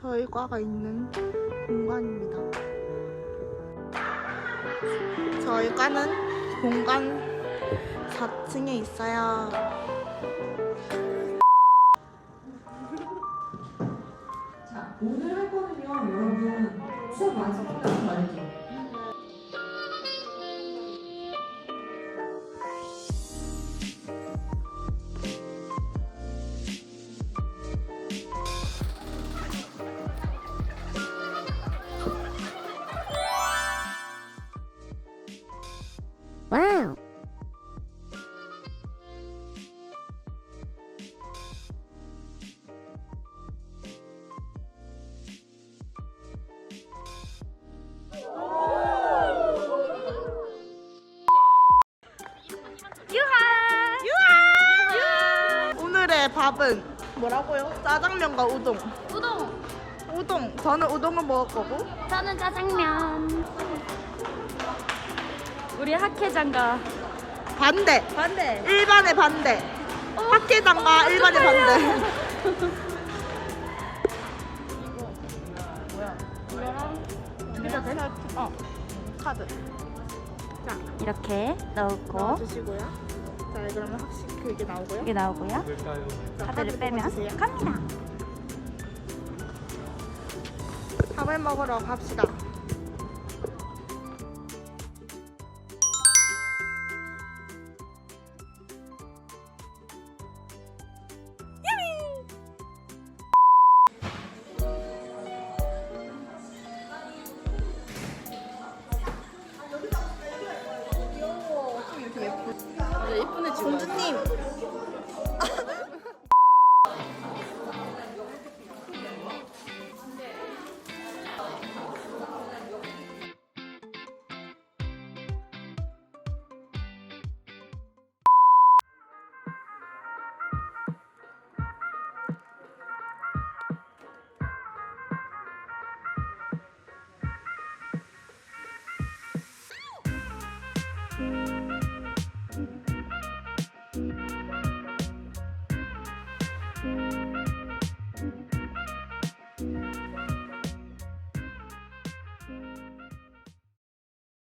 저희 과가 있는 공간입니다. 저희 과는 공간 4층에 있어요. 자, 오늘 할 거는요, 여러분 수업 끝 밥은 뭐라고요? 짜장면과 우동. 우동. 우동. 저는 우동을 먹을 거고. 저는 짜장면. 우리 학회장가 반대. 반대. 일반의 반대. 학회장과 일반의 반대. 이거랑 그래서 돼? 어. 카드. 자, 이렇게 넣고 넣어주시고요. 자, 그러면 확실히 그게 나오고요. 이게 나오고요. 자, 카드를 카드 빼면 뽑아주세요. 갑니다. 밥을 먹으러 갑시다. 공주님.